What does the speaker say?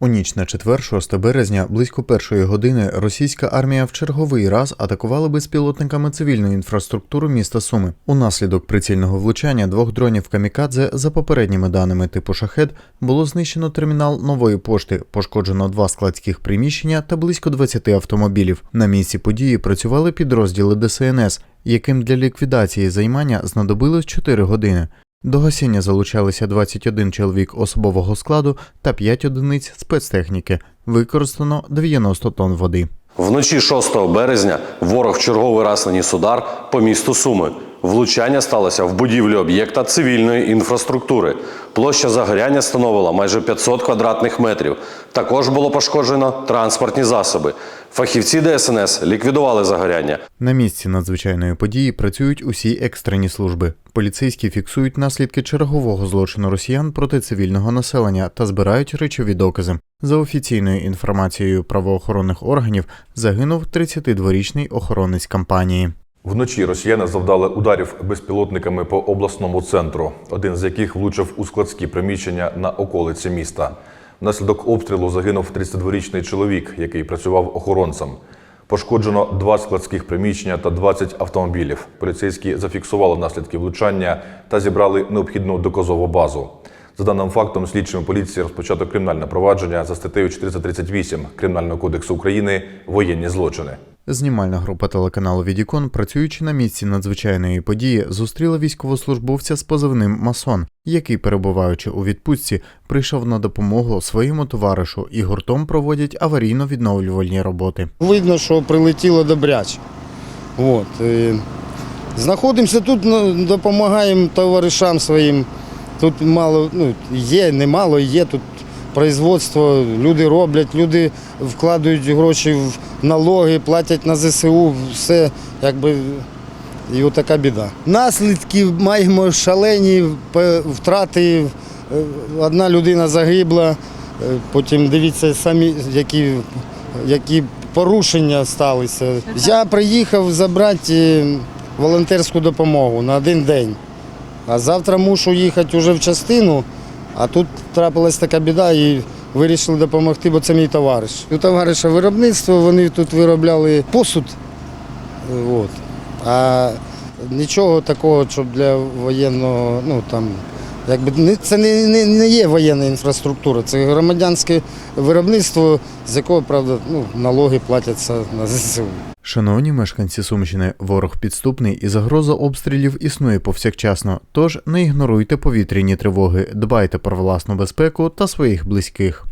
У ніч на 4-6 березня близько першої години російська армія в черговий раз атакувала безпілотниками цивільну інфраструктуру міста Суми. Унаслідок прицільного влучання двох дронів камікадзе за попередніми даними типу шахед було знищено термінал нової пошти, пошкоджено два складських приміщення та близько 20 автомобілів. На місці події працювали підрозділи ДСНС, яким для ліквідації займання знадобилось 4 години. До гасіння залучалися 21 чоловік особового складу та 5 одиниць спецтехніки. Використано 90 тонн води. Вночі 6 березня ворог черговий раз наніс удар по місту Суми. Влучання сталося в будівлі об'єкта цивільної інфраструктури. Площа загоряння становила майже 500 квадратних метрів. Також було пошкоджено транспортні засоби. Фахівці ДСНС ліквідували загоряння. На місці надзвичайної події працюють усі екстрені служби. Поліцейські фіксують наслідки чергового злочину росіян проти цивільного населення та збирають речові докази. За офіційною інформацією правоохоронних органів загинув 32-річний охоронець компанії. Вночі росіяни завдали ударів безпілотниками по обласному центру, один з яких влучив у складські приміщення на околиці міста. Внаслідок обстрілу загинув 32-річний чоловік, який працював охоронцем. Пошкоджено два складських приміщення та 20 автомобілів. Поліцейські зафіксували наслідки влучання та зібрали необхідну доказову базу. За даним фактом, слідчими поліції розпочато кримінальне провадження за статтею 438 Кримінального кодексу України воєнні злочини. Знімальна група телеканалу Відікон, працюючи на місці надзвичайної події, зустріла військовослужбовця з позивним Масон, який, перебуваючи у відпустці, прийшов на допомогу своєму товаришу і гуртом проводять аварійно-відновлювальні роботи. Видно, що прилетіло добряче. От. Знаходимося тут, ну, допомагаємо товаришам своїм. Тут мало, ну, є, немало, є тут производство, люди роблять, люди вкладають гроші в налоги, платять на ЗСУ, все якби. І отака біда. Наслідки маємо шалені втрати. Е, Одна людина загибла, е, потім дивіться самі, які, які порушення сталися. Я приїхав забрати е, волонтерську допомогу на один день. А завтра мушу їхати вже в частину, а тут трапилась така біда і вирішили допомогти, бо це мій товариш. У товариша виробництво, вони тут виробляли посуд. От. А нічого такого, щоб для воєнного, ну там, якби це не, не, не є воєнна інфраструктура, це громадянське виробництво, з якого, правда, ну, налоги платяться на ЗСУ. Шановні мешканці Сумщини, ворог підступний і загроза обстрілів існує повсякчасно. Тож не ігноруйте повітряні тривоги, дбайте про власну безпеку та своїх близьких.